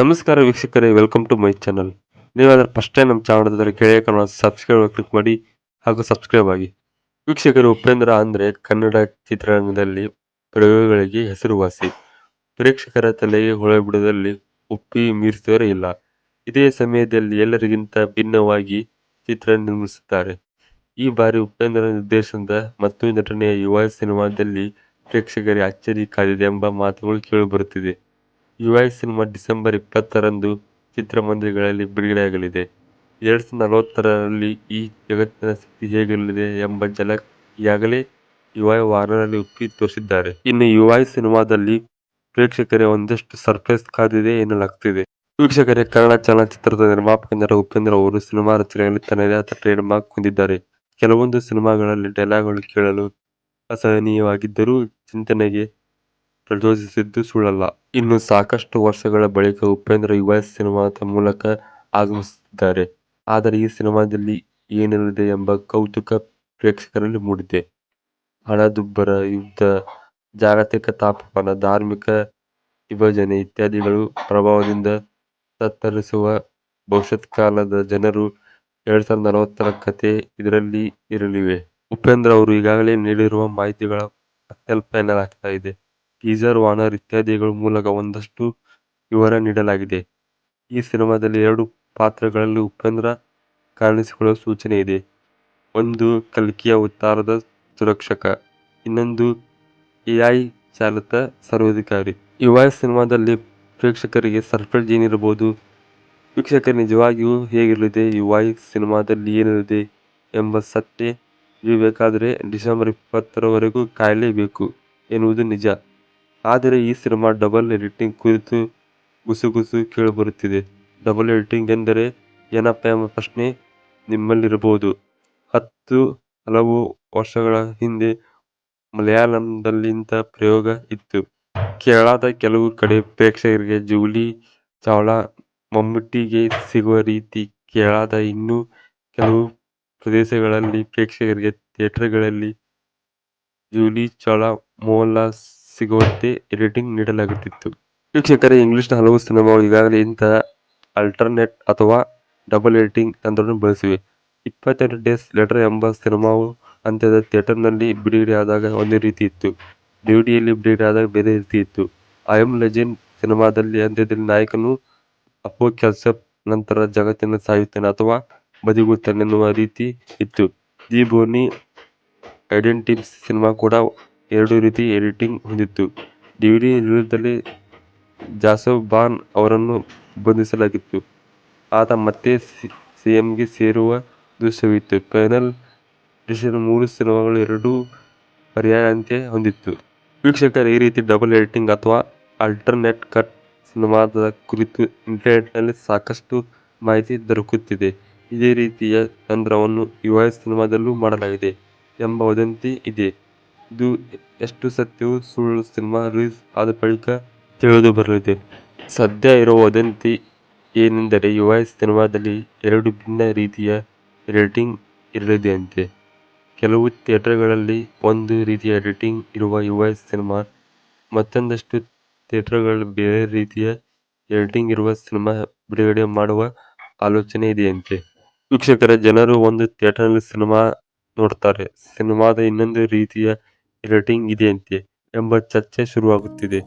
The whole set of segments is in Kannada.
ನಮಸ್ಕಾರ ವೀಕ್ಷಕರೇ ವೆಲ್ಕಮ್ ಟು ಮೈ ಚಾನಲ್ ನೀವಾದರೂ ಫಸ್ಟ್ ಟೈಮ್ ನಮ್ಮ ಚಾನಲ್ ಇದ್ದರೆ ಕೆಳಗೆ ಕನ್ನಡ ಸಬ್ಸ್ಕ್ರೈಬ್ ಕ್ಲಿಕ್ ಮಾಡಿ ಹಾಗೂ ಸಬ್ಸ್ಕ್ರೈಬ್ ಆಗಿ. ವೀಕ್ಷಕರು ಉಪೇಂದ್ರ ಅಂದರೆ ಕನ್ನಡ ಚಿತ್ರರಂಗದಲ್ಲಿ ಪ್ರಯೋಗಗಳಿಗೆ ಹೆಸರುವಾಸಿ. ಪ್ರೇಕ್ಷಕರ ತಲೆಗೆ ಹೊಳೆ ಬಿಡದಲ್ಲಿ ಉಪ್ಪಿ ಮೀರಿಸುವರೇ ಇಲ್ಲ. ಇದೇ ಸಮಯದಲ್ಲಿ ಎಲ್ಲರಿಗಿಂತ ಭಿನ್ನವಾಗಿ ಚಿತ್ರ ನಿರ್ಮಿಸುತ್ತಾರೆ. ಈ ಬಾರಿ ಉಪೇಂದ್ರ ನಿರ್ದೇಶನದ ಮತ್ತು ನಟನೆಯ ಯುವ ಸಿನಿಮಾದಲ್ಲಿ ಪ್ರೇಕ್ಷಕರಿಗೆ ಅಚ್ಚರಿ ಕಾದಿದೆ ಎಂಬ ಮಾತುಗಳು ಕೇಳಿಬರುತ್ತಿದೆ ಯುವ ಸಿನಿಮಾ ಡಿಸೆಂಬರ್ ಇಪ್ಪತ್ತರಂದು ಚಿತ್ರಮಂದಿರಗಳಲ್ಲಿ ಬಿಡುಗಡೆಯಾಗಲಿದೆ. ಎರಡ್ ಸಾವಿರದ ನಲವತ್ತರಲ್ಲಿ ಈ ಜಗತ್ತಿನ ಸ್ಥಿತಿ ಹೇಗಿರಲಿದೆ ಎಂಬ ಝಲಕ್ ಈಗಾಗಲೇ ಯುವ ವಾರ್ನರ್ನಲ್ಲಿ ಉಪ್ಪಿ ತೋರಿಸಿದ್ದಾರೆ. ಇನ್ನು ಯುವ ಸಿನಿಮಾದಲ್ಲಿ ಪ್ರೇಕ್ಷಕರೇ ಒಂದಷ್ಟು ಸರ್ಪ್ರೈಸ್ ಕಾದಿದೆ ಎನ್ನಲಾಗ್ತಿದೆ. ವೀಕ್ಷಕರೇ, ಕನ್ನಡ ಚಲನಚಿತ್ರದ ನಿರ್ಮಾಪಕ ನಟ ಉಪೇಂದ್ರ ಅವರು ಸಿನಿಮಾ ರಚನೆಯಲ್ಲಿ ತನ್ನದೇ ಆದ ಟ್ರೇಡ್ ಮಾರ್ಕ್ ಹೊಂದಿದ್ದಾರೆ. ಕೆಲವೊಂದು ಸಿನಿಮಾಗಳಲ್ಲಿ ಡೈಲಾಗ್ಗಳು ಕೇಳಲು ಅಸಹನೀಯವಾಗಿದ್ದರೂ ಚಿಂತನೆಗೆ ಪ್ರಚೋದಿಸಿದ್ದು ಸುಳ್ಳಲ್ಲ. ಇನ್ನು ಸಾಕಷ್ಟು ವರ್ಷಗಳ ಬಳಿಕ ಉಪೇಂದ್ರ ಯುವ ಸಿನಿಮಾದ ಮೂಲಕ ಆಗಮಿಸುತ್ತಿದ್ದಾರೆ ಆದರೆ ಈ ಸಿನಿಮಾದಲ್ಲಿ ಏನಿರಲಿದೆ ಎಂಬ ಕೌತುಕ ಪ್ರೇಕ್ಷಕರಲ್ಲಿ ಮೂಡಿದೆ. ಹಣದುಬ್ಬರ, ಯುದ್ಧ, ಜಾಗತಿಕ ತಾಪಮಾನ, ಧಾರ್ಮಿಕ ವಿಭಜನೆ ಇತ್ಯಾದಿಗಳು ಪ್ರಭಾವದಿಂದ ತತ್ತರಿಸುವ ಭವಿಷ್ಯತ್ಕಾಲದ ಜನರು ಎರಡ್ ಸಾವಿರದ ನಲವತ್ತರ ಕತೆ ಇದರಲ್ಲಿ ಇರಲಿವೆ. ಉಪೇಂದ್ರ ಅವರು ಈಗಾಗಲೇ ನೀಡಿರುವ ಮಾಹಿತಿಗಳ ಅತ್ಯಲ್ಪ ಎನ್ನಲಾಗ್ತಾ ಇದೆ. ಟೀಸರ್, ವಾನರ್ ಇತ್ಯಾದಿಗಳ ಮೂಲಕ ಒಂದಷ್ಟು ವಿವರ ನೀಡಲಾಗಿದೆ. ಈ ಸಿನಿಮಾದಲ್ಲಿ ಎರಡು ಪಾತ್ರಗಳಲ್ಲಿ ಉಪೇಂದ್ರ ಕಾಣಿಸಿಕೊಳ್ಳುವ ಸೂಚನೆ ಇದೆ. ಒಂದು ಕಲ್ಕಿಯ ಉತ್ತಾರದ ಸುರಕ್ಷಕ, ಇನ್ನೊಂದು ಎಐ ಚಾಲಿತ ಸರ್ವಾಧಿಕಾರಿ. ಯುವ ಸಿನಿಮಾದಲ್ಲಿ ಪ್ರೇಕ್ಷಕರಿಗೆ ಸರ್ಪ್ರೈಸ್ ಏನಿರಬಹುದು? ವೀಕ್ಷಕರು, ನಿಜವಾಗಿಯೂ ಹೇಗಿರಲಿದೆ? ಯುವ ಸಿನಿಮಾದಲ್ಲಿ ಏನಿರಲಿದೆ ಎಂಬ ಸತ್ಯ ಇರಬೇಕಾದರೆ ಡಿಸೆಂಬರ್ ಇಪ್ಪತ್ತರವರೆಗೂ ಕಾಯಲೇಬೇಕು ಎನ್ನುವುದು ನಿಜ. ಆದರೆ ಈ ಸಿನಿಮಾ ಡಬಲ್ ಎಡಿಟಿಂಗ್ ಕುರಿತು ಗುಸುಗುಸು ಕೇಳಿಬರುತ್ತಿದೆ. ಡಬಲ್ ಎಡಿಟಿಂಗ್ ಎಂದರೆ ಏನಪ್ಪಾ ಎಂಬ ಪ್ರಶ್ನೆ ನಿಮ್ಮಲ್ಲಿರಬಹುದು. ಹತ್ತು ಹಲವು ವರ್ಷಗಳ ಹಿಂದೆ ಮಲಯಾಳಂದಲ್ಲಿ ಇಂಥ ಪ್ರಯೋಗ ಇತ್ತು. ಕೇರಳದ ಕೆಲವು ಕಡೆ ಪ್ರೇಕ್ಷಕರಿಗೆ ಜೂಲಿ ಚಾವ್ಲಾ ಮಮ್ಮುಟ್ಟಿಗೆ ಸಿಗುವ ರೀತಿ ಕೇರಳದ ಇನ್ನೂ ಕೆಲವು ಪ್ರದೇಶಗಳಲ್ಲಿ ಪ್ರೇಕ್ಷಕರಿಗೆ ಥಿಯೇಟರ್ಗಳಲ್ಲಿ ಜೂಲಿ ಚಾವ್ಲಾ ಮೋಹನ್ಲಾಲ್ ಸಿಗುವಂತೆ ಎಡಿಟಿಂಗ್ ನೀಡಲಾಗುತ್ತಿತ್ತು. ವೀಕ್ಷಕರೇ, ಇಂಗ್ಲಿಷ್ನ ಹಲವು ಸಿನಿಮಾಗಳು ಈಗಾಗಲೇ ಇಂತಹ ಆಲ್ಟರ್ನೇಟ್ ಅಥವಾ ಡಬಲ್ ಎಡಿಟಿಂಗ್ ತಂತ್ರವನ್ನು ಬಳಸಿವೆ. ಇಪ್ಪತ್ತೆರಡು ಡೇಸ್ ಲೆಟರ್ ಎಂಬ ಸಿನಿಮಾವು ಅಂತ್ಯದ ಥಿಯೇಟರ್ನಲ್ಲಿ ಬಿಡುಗಡೆಯಾದಾಗ ಒಂದೇ ರೀತಿ ಇತ್ತು. ಡಿವಿಡಿಯಲ್ಲಿ ಬಿಡುಗಡೆಯಾದಾಗ ಬೇರೆ ರೀತಿ ಇತ್ತು. ಐ ಎಂ ಲೆಜೆಂಡ್ ಸಿನಿಮಾದಲ್ಲಿ ಅಂತ್ಯದಲ್ಲಿ ನಾಯಕನು ಅಪೋಕ್ಯಾಲಿಪ್ಸ್ ನಂತರ ಜಗತ್ತಿನ ಸಾಯುತ್ತಾನೆ ಅಥವಾ ಬದಿಗುತ್ತಾನೆ ಎನ್ನುವ ರೀತಿ ಇತ್ತು. ದಿ ಬೋನಿ ಐಡೆಂಟಿಟಿ ಸಿನಿಮಾ ಕೂಡ ಎರಡು ರೀತಿ ಎಡಿಟಿಂಗ್ ಹೊಂದಿತ್ತು. ಡಿವಿಡಿ ವಿರುದ್ಧದಲ್ಲಿ ಬಾನ್ ಅವರನ್ನು ಬಂಧಿಸಲಾಗಿತ್ತು. ಆತ ಮತ್ತೆ ಸಿಎಂಗೆ ಸೇರುವ ದೃಶ್ಯವಿತ್ತು. ಫೈನಲ್ ಡಿಸಿಷನ್ ಮೂರು ಸಿನಿಮಾಗಳು ಎರಡೂ ಪರ್ಯಾಯ ಅಂತ್ಯ ಹೊಂದಿತ್ತು. ವೀಕ್ಷಕರು, ಈ ರೀತಿ ಡಬಲ್ ಎಡಿಟಿಂಗ್ ಅಥವಾ ಆಲ್ಟರ್ನೇಟ್ ಕಟ್ ಸಿನಿಮಾದ ಕುರಿತು ಇಂಟರ್ನೆಟ್ನಲ್ಲಿ ಸಾಕಷ್ಟು ಮಾಹಿತಿ ದೊರಕುತ್ತಿದೆ. ಇದೇ ರೀತಿಯ ತಂತ್ರವನ್ನು ಯುವ ಸಿನಿಮಾದಲ್ಲೂ ಮಾಡಲಾಗಿದೆ ಎಂಬ ವದಂತಿ ಇದೆ. ಇದು ಎಷ್ಟು ಸತ್ಯವು ಸುಳ್ಳು ಸಿನಿಮಾ ರಿಲೀಸ್ ಆದ ಬಳಿಕ ತಿಳಿದುಬರಲಿದೆ ಸದ್ಯ ಇರುವ ವದಂತಿ ಏನೆಂದರೆ ಯುವ ಸಿನಿಮಾದಲ್ಲಿ ಎರಡು ಭಿನ್ನ ರೀತಿಯ ರೇಟಿಂಗ್ ಇರಲಿದೆಯಂತೆ. ಕೆಲವು ಥಿಯೇಟರ್ಗಳಲ್ಲಿ ಒಂದು ರೀತಿಯ ರೇಟಿಂಗ್ ಇರುವ ಯುವ ಸಿನಿಮಾ, ಮತ್ತೊಂದಷ್ಟು ಥಿಯೇಟರ್ಗಳಲ್ಲಿ ಬೇರೆ ರೀತಿಯ ರೇಟಿಂಗ್ ಇರುವ ಸಿನಿಮಾ ಬಿಡುಗಡೆ ಮಾಡುವ ಆಲೋಚನೆ ಇದೆಯಂತೆ. ವೀಕ್ಷಕರ ಜನರು ಒಂದು ಥಿಯೇಟರ್ನಲ್ಲಿ ಸಿನಿಮಾ ನೋಡ್ತಾರೆ. ಸಿನಿಮಾದ ಇನ್ನೊಂದು ರೀತಿಯ ಎಡಿಟಿಂಗ್ ಇದೆಯಂತೆ ಎಂಬ ಚರ್ಚೆ ಶುರುವಾಗುತ್ತಿದೆ.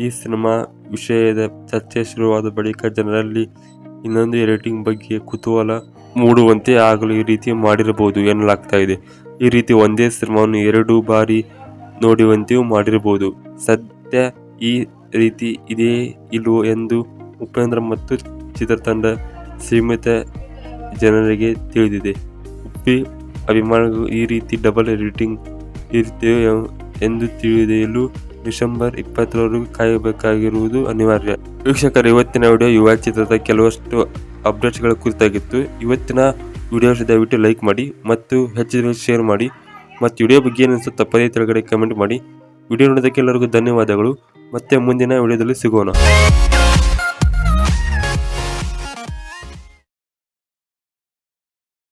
ಈ ಸಿನಿಮಾ ವಿಷಯದ ಚರ್ಚೆ ಶುರುವಾದ ಬಳಿಕ ಜನರಲ್ಲಿ ಇನ್ನೊಂದು ಎಡಿಟಿಂಗ್ ಬಗ್ಗೆ ಕುತೂಹಲ ಮೂಡುವಂತೆ ಆಗಲು ಈ ರೀತಿ ಮಾಡಿರಬಹುದು ಎನ್ನಲಾಗ್ತಾ ಇದೆ. ಈ ರೀತಿ ಒಂದೇ ಸಿನಿಮಾವನ್ನು ಎರಡು ಬಾರಿ ನೋಡುವಂತೆಯೂ ಮಾಡಿರಬಹುದು. ಸದ್ಯ ಈ ರೀತಿ ಇದೆಯೇ ಇಲ್ಲವೋ ಎಂದು ಉಪೇಂದ್ರ ಮತ್ತು ಚಿತ್ರತಂಡ ಸೀಮಿತ ಜನರಿಗೆ ತಿಳಿದಿದೆ. ಉಪ್ಪಿ ಅಭಿಮಾನಿಗಳು ಈ ರೀತಿ ಡಬಲ್ ಎಡಿಟಿಂಗ್ ಇರುತ್ತೇವೆ ಎಂದು ತಿಳಿಯಲು ಡಿಸೆಂಬರ್ ಇಪ್ಪತ್ತರವರೆಗೂ ಕಾಯಬೇಕಾಗಿರುವುದು ಅನಿವಾರ್ಯ. ವೀಕ್ಷಕರು, ಇವತ್ತಿನ ವಿಡಿಯೋ ಯುವ ಚಿತ್ರದ ಕೆಲವಷ್ಟು ಅಪ್ಡೇಟ್ಸ್ಗಳ ಕುರಿತಾಗಿತ್ತು. ಇವತ್ತಿನ ವಿಡಿಯೋಸ್ ದಯವಿಟ್ಟು ಲೈಕ್ ಮಾಡಿ ಮತ್ತು ಹೆಚ್ಚಿನ ಶೇರ್ ಮಾಡಿ ಮತ್ತು ವಿಡಿಯೋ ಬಗ್ಗೆ ಏನಿಸುತ್ತೆ ತಪ್ಪದೇ ಕೆಳಗಡೆ ಕಮೆಂಟ್ ಮಾಡಿ. ವಿಡಿಯೋ ನೋಡೋದಕ್ಕೆ ಎಲ್ಲರಿಗೂ ಧನ್ಯವಾದಗಳು. ಮತ್ತೆ ಮುಂದಿನ ವಿಡಿಯೋದಲ್ಲಿ ಸಿಗೋಣ.